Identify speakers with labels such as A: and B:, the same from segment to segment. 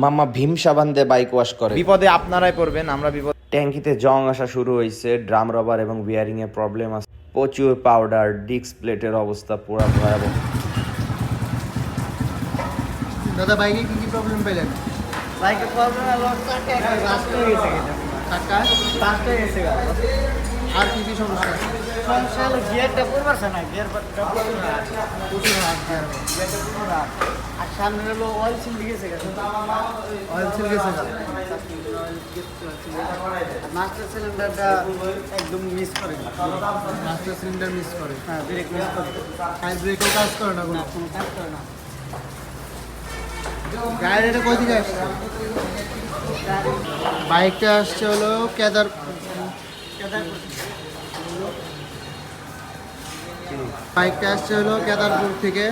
A: মামা ভীম সাবান দিয়ে বাইক ওয়াশ করে।
B: বিপদে আপনারাই পড়বেন আমরা বিপদ
A: ট্যাঙ্কিতে জং আসা শুরু হয়েছে ড্রাম রবার এবং বিয়ারিং এর প্রবলেম আছে। প্রচুর পাউডার ডিস্ক প্লেটের অবস্থা পুরো ভয়াবহ।
C: দাদা বাইকে কি কি প্রবলেম পেলেন
D: বাইকের প্রবলেম চাকা হয়ে গেছে।
C: চাকা
D: হয়ে গেছে।
C: আর কি কি সমস্যা?
D: সমস্যা হলো গিয়ারটা পড়বার না? গিয়ার প্রচুর হাত
C: প্রচুর হাত
D: গিয়ারটা প্রচুর হাত আর সামনে হলো অয়েল সিল গেছে গেছে
C: অয়েল ছিল গেছে
D: মাস্টার সিলিন্ডারটা একদম মিস করে
C: মাস্টার সিলিন্ডার মিস করে।
D: হ্যাঁ ব্রেক মিস করে
C: ব্রেকও কাজ করে না কোনো?
D: না কোনো কাজ করে না।
C: গাড়ি এটা কই থেকে আসছে? বাইকটা আসছে হলো কেদার বাইকটা আসছে হলো কেদারপুর থেকে।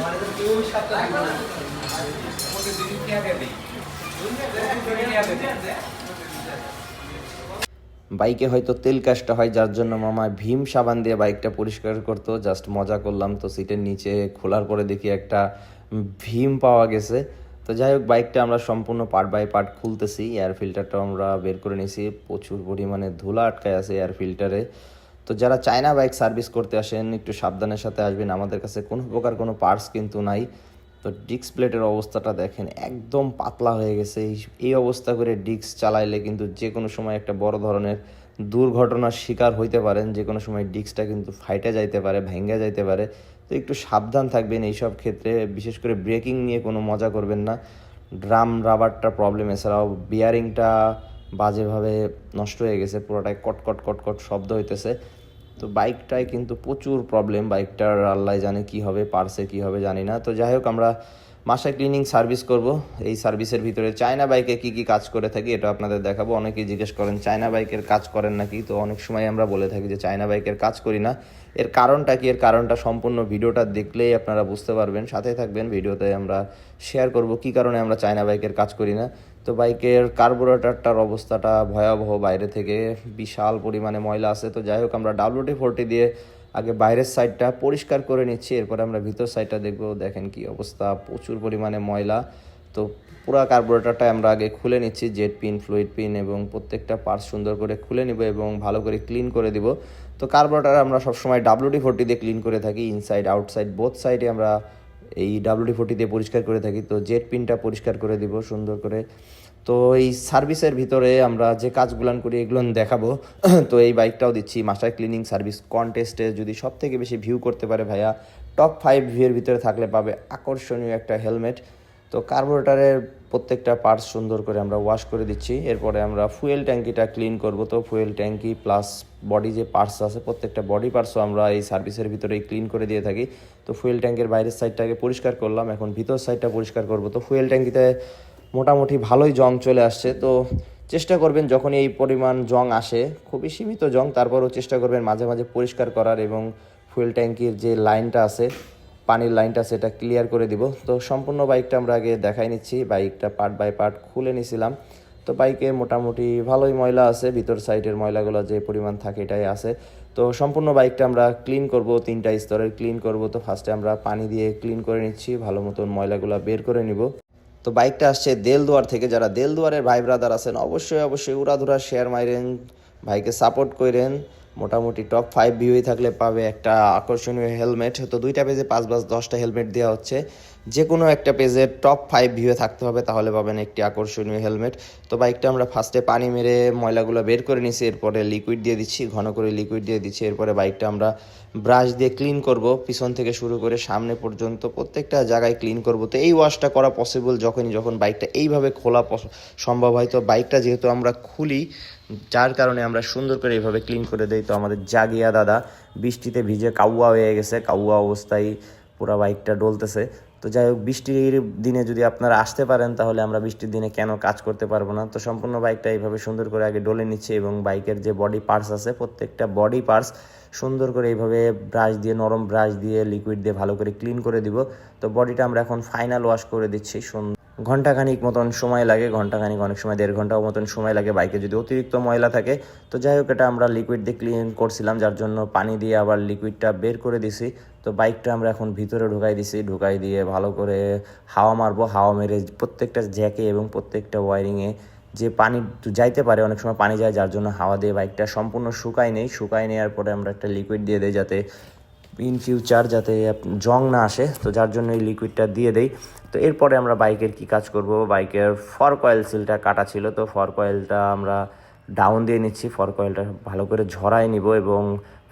A: বাইকে হয়তো তেল কাজটা হয়, যার জন্য মামা ভীম সাবান দিয়ে বাইকটা পরিষ্কার করতো। জাস্ট মজা করলাম, তো সিটের নিচে খোলার পরে দেখি একটা ভীম পাওয়া গেছে। তো যাই হোক, বাইকটা আমরা সম্পূর্ণ পার্ট বাই পার্ট খুলতেছি। এয়ার ফিল্টারটা আমরা বের করে নিয়েছি। প্রচুর পরিমাণে ধুলা আটকায় আছে এয়ার ফিল্টারে। তো যারা চায়না বাইক সার্ভিস করতে আসেন, একটু সাবধানের সাথে আসবেন। আমাদের কাছে কোনো প্রকার কোনো পার্টস কিন্তু নাই। তো ডিস্ক প্লেটের অবস্থাটা দেখেন, একদম পাতলা হয়ে গেছে। এই- অবস্থা করে ডিস্ক চালাইলে কিন্তু যে কোনো সময় একটা বড় ধরনের দুর্ঘটনার শিকার হইতে পারেন। যে কোনো সময় ডিস্কটা কিন্তু ফাইটে যাইতে পারে, ভেঙে যাইতে পারে। তো একটু সাবধান থাকবেন এইসব ক্ষেত্রে। বিশেষ করে ব্রেকিং নিয়ে কোনো মজা করবেন না। ড্রাম রাবারটা প্রবলেম এছাড়াও বিয়ারিংটা বাজেভাবে নষ্ট হয়ে গেছে। পুরোটাই কটকট কটকট শব্দ হইতেছে। তো বাইকটায় কিন্তু প্রচুর প্রবলেম বাইকটার আল্লাহ জানে কি হবে পার্সে কি হবে, জানি না। তো যাই হোক, আমরা মাসা ক্লিনিং সার্ভিস করব। এই সার্ভিসের ভিতরে চায়না বাইকে কি কি কাজ করে থাকি এটা আপনাদের দেখাবো। অনেকেই জিজ্ঞেস করেন চায়না বাইকের কাজ করেন নাকি? তো অনেক সময় আমরা বলে থাকি যে চায়না বাইকের কাজ করি না। এর কারণটা কি? এর কারণটা সম্পূর্ণ ভিডিওটা দেখলেই আপনারা বুঝতে পারবেন। সাথে থাকবেন, ভিডিওতে আমরা শেয়ার করব কি কারণে আমরা চায়না বাইকের কাজ করি না। তো বাইকের কার্বোরেটারটার অবস্থাটা ভয়াবহ বাইরে থেকে বিশাল পরিমাণে ময়লা আছে। তো যাই হোক, আমরা ডাব্লিউটি ফোরটি দিয়ে আগে বাইরের সাইডটা পরিষ্কার করে নিচ্ছি, এরপরে আমরা ভিতর সাইডটা দেখব। দেখেন কি অবস্থা, প্রচুর পরিমাণে ময়লা। তো পুরো কার্বোরেটরটা আমরা আগে খুলে নিচ্ছি জেট পিন ফ্লুইড পিন এবং প্রত্যেকটা পার্টস সুন্দর করে খুলে নিব এবং ভালো করে ক্লিন করে দিব। তো কার্বোরেটর আমরা সবসময় ডাব্লিউডি ফোরটি দিয়ে ক্লিন করে থাকি ইনসাইড আউটসাইড বোথ সাইডে আমরা এই ডাব্লিউডি ফোরটি দিয়ে পরিষ্কার করে থাকি। তো জেট পিনটা পরিষ্কার করে দিব, সুন্দর করে। তো এই সার্ভিসের ভিতরে আমরা যে কাজগুলান করি এগুলো দেখাবো। তো এই বাইকটাও দিচ্ছি মাস্টার ক্লিনিং সার্ভিস কন্টেস্টে যদি সব থেকে বেশি ভিউ করতে পারে ভাইয়া টপ ফাইভ ভিউয়ের ভিতরে থাকলে পাবে আকর্ষণীয় একটা হেলমেট তো কার্বোরেটারের প্রত্যেকটা পার্টস সুন্দর করে আমরা ওয়াশ করে দিচ্ছি। এরপরে আমরা ফুয়েল ট্যাঙ্কিটা ক্লিন করব। তো ফুয়েল ট্যাঙ্কি প্লাস বডি যে পার্টস আছে, প্রত্যেকটা বডি পার্টসও আমরা এই সার্ভিসের ভিতরেই ক্লিন করে দিয়ে থাকি। তো ফুয়েল ট্যাঙ্কের বাইরের সাইডটাকে পরিষ্কার করলাম। এখন ভিতর সাইডটা পরিষ্কার করব। তো ফুয়েল ট্যাঙ্কিতে মোটামুটি ভালোই জং চলে আসছে। তো চেষ্টা করবেন যখন এই পরিমাণ জং আসে, খুবই সীমিত জং, তারপরও চেষ্টা করবেন মাঝে মাঝে পরিষ্কার করার এবং ফুয়েল ট্যাঙ্কির যে লাইনটা আছে পানির লাইনটা সেটা ক্লিয়ার করে দিব। তো সম্পূর্ণ বাইকটা আমরা আগে দেখাই নিচ্ছি। বাইকটা পার্ট বাই পার্ট খুলে নিছিলাম। তো বাইকে মোটামুটি ভালোই ময়লা আছে। ভিতর সাইডের ময়লাগুলো যে পরিমাণ থাকে এটাই আছে। তো সম্পূর্ণ বাইকটা আমরা ক্লিন করব, তিনটা স্তরের ক্লিন করব। তো ফার্স্টে আমরা পানি দিয়ে ক্লিন করে নিচ্ছি। ভালো মতন ময়লাগুলো বের করে নিব। তো বাইকটা আসছে দেলদুয়ার থেকে। যারা দেলদুয়ারের ভাই ব্রাদার আছেন, অবশ্যই অবশ্যই উড়াধুরা শেয়ার মাইরেন। ভাইকে সাপোর্ট করেন মোটামুটি টপ ফাইভ ভিউই থাকলে পাবে একটা আকর্ষণীয় হেলমেট তো দুইটা পেজে পাঁচ পাঁচ দশটা হেলমেট দেওয়া হচ্ছে। যে কোনো একটা পেজের টপ ফাইভ ভিউয়ে থাকতে হবে, তাহলে পাবেন একটি আকর্ষণীয় হেলমেট তো বাইকটা আমরা ফার্স্টে পানি মেরে ময়লাগুলো বের করে নিছি, এরপরে লিকুইড দিয়ে দিচ্ছি, ঘন করে লিকুইড দিয়ে দিচ্ছি, এরপরে বাইকটা আমরা ব্রাশ দিয়ে ক্লিন করব, পিছন থেকে শুরু করে সামনে পর্যন্ত প্রত্যেকটা জায়গায় ক্লিন করব। তো এই ওয়াশটা করা পসিবল যখনই, যখন বাইকটা এইভাবে খোলা সম্ভব হয়। তো বাইকটা যেহেতু আমরা খুলি, যার কারণে আমরা সুন্দর করে এইভাবে ক্লিন করে দেই। তো আমাদের জাগিয়া দাদা বৃষ্টিতে ভিজে কাউয়া হয়ে গেছে, কাউয়া অবস্থায় পুরো বাইকটা ডলতেছে। তো যাই হোক, বৃষ্টির দিনে যদি আপনারা আসতে পারেন, তাহলে আমরা বৃষ্টির দিনে কেন কাজ করতে পারব না? তো সম্পূর্ণ বাইকটা এইভাবে সুন্দর করে আগে ডলে নিচ্ছে এবং বাইকের যে বডি পার্টস আছে, প্রত্যেকটা বডি পার্টস সুন্দর করে এইভাবে ব্রাশ দিয়ে, নরম ব্রাশ দিয়ে লিকুইড দিয়ে ভালো করে ক্লিন করে দিব। তো বডিটা আমরা এখন ফাইনাল ওয়াশ করে দিচ্ছি, সুন্দর ঘন্টাখানিক মতন সময় লাগে ঘন্টাখানিক অনেক সময়, দেড় ঘন্টাও মতন সময় লাগে বাইকে যদি অতিরিক্ত ময়লা থাকে। তো যাই হোক, এটা আমরা লিকুইড দিয়ে ক্লিন করছিলাম, যার জন্য পানি দিয়ে আবার লিকুইডটা বের করে দিছি। তো বাইকটা আমরা এখন ভিতরে ঢুকাই দিছি, ঢুকাই দিয়ে ভালো করে হাওয়া মারবো, হাওয়া মেরে প্রত্যেকটা জ্যাকে এবং প্রত্যেকটা ওয়ারিংয়ে যে পানি যাইতে পারে, অনেক সময় পানি যায়, যার জন্য হাওয়া দিয়ে বাইকটা সম্পূর্ণ শুকায় নেই। শুকায় নেওয়ার পরে আমরা একটা লিকুইড দিয়ে দিই যাতে ইন ফিউচার যাতে জং না আসে, তো যার জন্য এই লিকুইডটা দিয়ে দেই। তো এরপরে আমরা বাইকের কি কাজ করব? বাইকের ফর কয়েল সিলটা কাটা ছিল, তো ফর কয়েলটা আমরা ডাউন দিয়ে নিচ্ছি। ফর কয়েলটা ভালো করে ঝরাই নিব এবং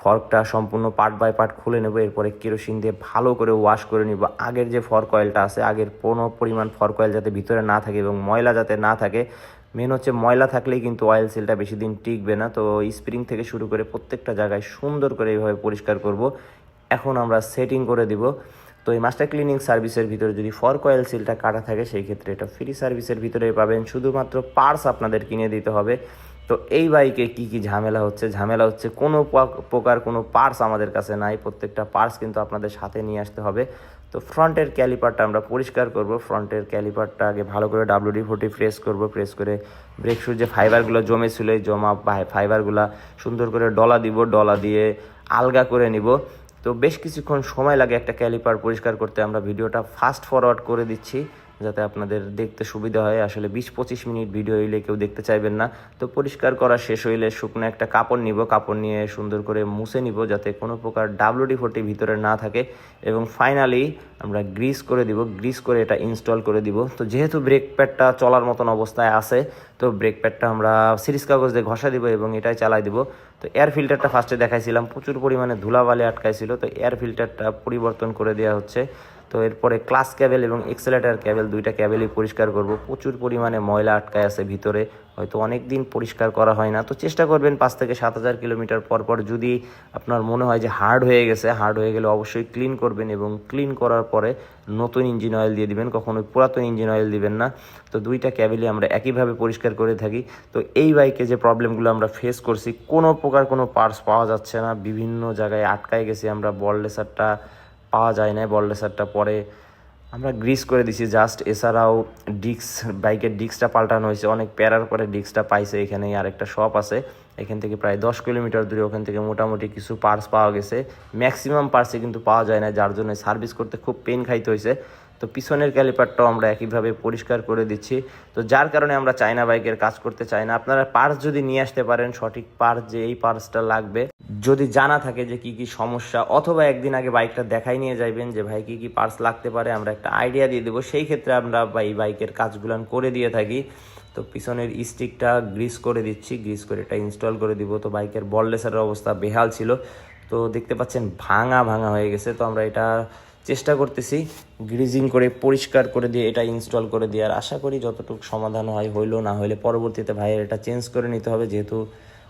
A: ফর্কটা সম্পূর্ণ পার্ট বাই পার্ট খুলে নেব। এরপরে কেরোসিন দিয়ে ভালো করে ওয়াশ করে নিব। আগের যে ফর কয়েলটা আছে, আগের কোনো পরিমাণ ফর কয়েল যাতে ভিতরে না থাকে এবং ময়লা যাতে না থাকে মেন হচ্ছে ময়লা থাকলেই কিন্তু অয়েল সিলটা বেশি দিন টিকবে না। তো স্প্রিং থেকে শুরু করে প্রত্যেকটা জায়গায় সুন্দর করে এইভাবে পরিষ্কার করব। এখন আমরা সেটিং করে দিব। তো এই মাস্টার ক্লিনিং সার্ভিসের ভিতরে যদি ফর কয়েল সিলটা কাটা থাকে, সেই ক্ষেত্রে এটা ফ্রি সার্ভিসের ভিতরে পাবেন। শুধুমাত্র পার্স আপনাদের কিনে দিতে হবে। তো এই বাইকে কি কি ঝামেলা হচ্ছে? ঝামেলা হচ্ছে কোনো প্রকার কোনো পার্স আমাদের কাছে নাই। প্রত্যেকটা পার্স কিন্তু আপনাদের সাথে নিয়ে আসতে হবে। তো ফ্রন্টের ক্যালিপারটা আমরা পরিষ্কার করব। ফ্রন্টের ক্যালিপারটা আগে ভালো করে ডাব্লিউডি ফোর্টি প্রেস করব। প্রেস করে ব্রেক শুর যে ফাইবারগুলো জমেছিল, এই জমা ফাই- ফাইবারগুলো সুন্দর করে ডলা দিব। ডলা দিয়ে আলগা করে নিব। তো বেশ কিছুক্ষণ সময় লাগে একটা ক্যালিপার পরিষ্কার করতে। আমরা ভিডিওটা ফাস্ট ফরওয়ার্ড করে দিচ্ছি। যাতে আপনাদের দেখতে সুবিধা হয়। আসলে বিশ পঁচিশ মিনিট ভিডিও হইলে কেউ দেখতে চাইবেন না। তো পরিষ্কার করা শেষ হইলে শুকনো একটা কাপড় নিব। কাপড় নিয়ে সুন্দর করে মুছে নিব যাতে কোনো প্রকার ডাব্লুডি ফোর্টি ভিতরে না থাকে। এবং ফাইনালি আমরা গ্রিস করে দিব। গ্রিস করে এটা ইনস্টল করে দিব। তো যেহেতু ব্রেক প্যাডটা চলার মতন অবস্থায় আছে, তো ব্রেক প্যাডটা আমরা সিরিজ কাগজ দিয়ে ঘষা দিব এবং এটাই চালাই দিব। তো এয়ার ফিল্টারটা ফার্স্টে দেখাইছিলাম। প্রচুর পরিমাণে ধুলাবালি আটকাইছিল। তো এয়ার ফিল্টারটা পরিবর্তন করে দেওয়া হচ্ছে। তো এরপরে ক্লাস ক্যাবেল এবং এক্সেলেটার ক্যাবেল, দুইটা ক্যাবেলই পরিষ্কার করব। প্রচুর পরিমাণে ময়লা আটকায় আছে ভিতরে, হয়তো অনেক দিন পরিষ্কার করা হয় না। তো চেষ্টা করবেন পাঁচ থেকে সাত হাজার কিলোমিটার পর পর যদি আপনার মনে হয় যে হার্ড হয়ে গেছে, হার্ড হয়ে গেলে অবশ্যই ক্লিন করবেন এবং ক্লিন করার পরে নতুন ইঞ্জিন অয়েল দিয়ে দিবেন, কখনোই পুরাতন ইঞ্জিন অয়েল দিবেন না। তো দুইটা ক্যাবেলই আমরা একইভাবে পরিষ্কার করে থাকি। তো এই বাইকে যে প্রবলেমগুলো আমরা ফেস করছি, কোনো প্রকার কোনো পার্টস পাওয়া যাচ্ছে না। বিভিন্ন জায়গায় আটকায় গেছি আমরা, বল লেসারটা পাওয়া যায় নাই বল লেসারটা পরে আমরা গ্রিস করে দিছি। জাস্ট এছাড়াও ডিক্স বাইকের ডিক্সটা পাল্টানো হয়েছে। অনেক প্যারার পরে ডিক্সটা পাইছে এখানে আরেকটা শপ আছে। এখান থেকে প্রায় দশ কিলোমিটার দূরে ওখান থেকে মোটামুটি কিছু পার্স পাওয়া গেছে। ম্যাক্সিমাম পার্সে কিন্তু পাওয়া যায় না যার জন্য সার্ভিস করতে খুব পেন খাইতে হয়েছে। তো পিছনের ক্যালিপারটাও আমরা একইভাবে পরিষ্কার করে দিচ্ছি। তো যার কারণে আমরা চাইনা বাইকের কাজ করতে চাই না। আপনারা পার্টস যদি নিয়ে আসতে পারেন, সঠিক পার্টস যে এই পার্টসটা লাগবে। যদি জানা থাকে যে কি কি সমস্যা, অথবা একদিন আগে বাইকটা দেখাই নিয়ে যাইবেন যে, ভাই, কি কি পার্টস লাগতে পারে? আমরা একটা আইডিয়া দিয়ে দেবো। সেই ক্ষেত্রে আমরা এই বাইকের কাজগুলান করে দিয়ে থাকি। তো পিছনের স্টিকটা গ্রিস করে দিচ্ছি। গ্রিস করে এটা ইনস্টল করে দিব। তো বাইকের বল লেসারের অবস্থা বেহাল ছিল। তো দেখতে পাচ্ছেন ভাঙা ভাঙা হয়ে গেছে। তো আমরা এটা চেষ্টা করতেছি গ্রিজিং করে, পরিষ্কার করে দিয়ে এটা ইনস্টল করে দিয়ে। আর আশা করি যতটুকু সমাধান হয়, হইল না হলে পরবর্তীতে ভাইয়ের এটা চেঞ্জ করে নিতে হবে। যেহেতু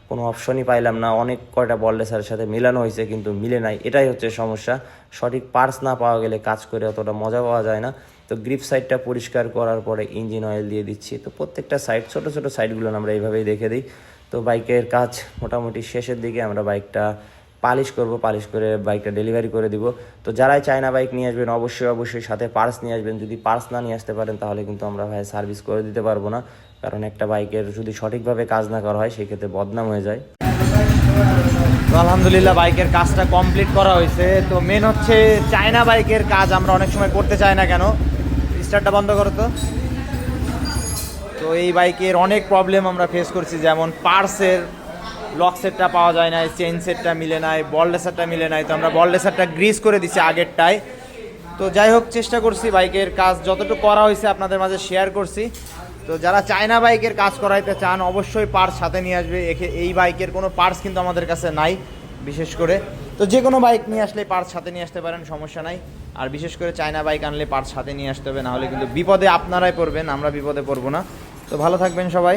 A: কোনো অপশনই পাইলাম না, অনেক কয়টা বল লেসারের সাথে মেলানো হয়েছে কিন্তু মিলে নাই। এটাই হচ্ছে সমস্যা। সঠিক পার্টস না পাওয়া গেলে কাজ করে অতটা মজা পাওয়া যায় না। তো গ্রিপ সাইডটা পরিষ্কার করার পরে ইঞ্জিন অয়েল দিয়ে দিচ্ছি। তো প্রত্যেকটা সাইড, ছোট ছোট সাইডগুলো আমরা এইভাবেই দেখে দিই। তো বাইকের কাজ মোটামুটি শেষের দিকে আমরা বাইকটা পালিশ করব, পালিশ করে বাইকটা ডেলিভারি করে দিব। তো যারাই চায়না বাইক নিয়ে আসবেন, অবশ্যই অবশ্যই সাথে পার্স নিয়ে আসবেন। যদি পার্স না নিয়ে আসতে পারেন, তাহলে কিন্তু আমরা ভাই সার্ভিস করে দিতে পারব না। কারণ একটা বাইকের যদি সঠিকভাবে কাজ না করা হয়, সেক্ষেত্রে বদনাম হয়ে যায়।
B: তো আলহামদুলিল্লাহ, বাইকের কাজটা কমপ্লিট করা হয়েছে। তো মেন হচ্ছে চায়না বাইকের কাজ আমরা অনেক সময় করতে চাই না কেন? স্টার্টটা বন্ধ করো তো। তো এই বাইকের অনেক প্রবলেম আমরা ফেস করছি, যেমন পার্সের লক সেটটা পাওয়া যায় না চেন সেটটা মিলে নাই, বল লেসারটা মিলে নাই, তো আমরা বল লেসারটা গ্রিস করে দিছি আগেরটায়। তো যাই হোক, চেষ্টা করছি বাইকের কাজ যতটুকু করা হয়েছে আপনাদের মাঝে শেয়ার করছি। তো যারা চায়না বাইকের কাজ করাইতে চান, অবশ্যই পার্টস সাথে নিয়ে আসবে। এই বাইকের কোনো পার্টস কিন্তু আমাদের কাছে নাই, বিশেষ করে। তো যে কোনো বাইক নিয়ে আসলে পার্টস সাথে নিয়ে আসতে পারেন, সমস্যা নাই। আর বিশেষ করে চায়না বাইক আনলে পার্টস সাথে নিয়ে আসতে হবে নাহলে কিন্তু বিপদে আপনারাই পড়বেন, আমরা বিপদে পড়ব না। তো ভালো থাকবেন সবাই।